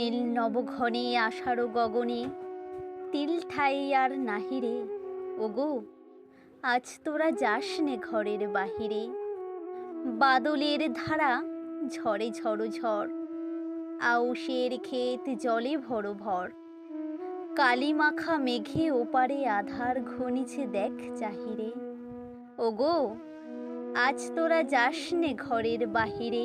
নীল নবঘনে আষাঢ় গগনে। তিল ঠাই আর নাহিরে ওগো, আজ তোরা যাস নে ঘরের বাহিরে। বাদলের ধারা ঝড়ে ঝড়ো ঝড়, আউশের ক্ষেত জলে ভরো ভর। কালী মাখা মেঘে ওপারে আধার ঘনিছে দেখ চাহিরে। ওগো, আজ তোরা যাস নে ঘরের বাহিরে।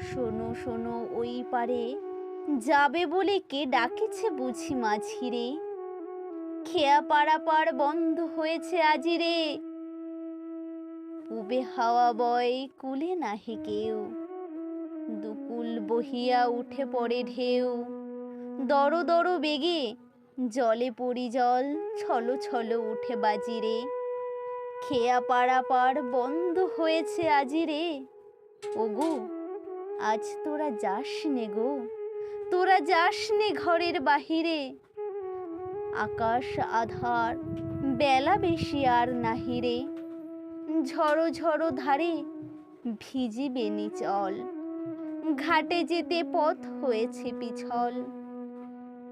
শোনো শোনো, ওই পারে যাবে বলে কে ডাকেছে বুঝি মাঝিরে। খেয়া পাড়াপাড় বন্ধ হয়েছে আজি রে। পুবে হাওয়া বয় কুলে নাহি কেউ। দুকুল বহিয়া উঠে পড়ে ঢেউ। দর দর বেগে জলে পড়ি জল, ছলো ছলো উঠে বাজিরে খেয়া পাড়াপাড় বন্ধ হয়েছে আজি রে। ওগো আজ তোরা যাস নে গো। তোরা যাস নে ঘরের বাহিরে। আকাশ আধার, বেলা বেশি আর নাহিরে ঝড়ো ঝড়ো ধারে ভিজিবে নিচল। ঘাটে যেতে পথ হয়েছে পিছল।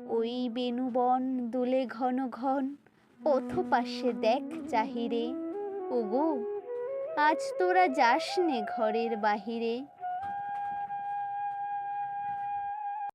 ওই বেনুবন দুলে ঘন ঘন পথ পাশে দেখ চাহিরে। ওগো, আজ তোরা যাস নে ঘরের বাহিরে।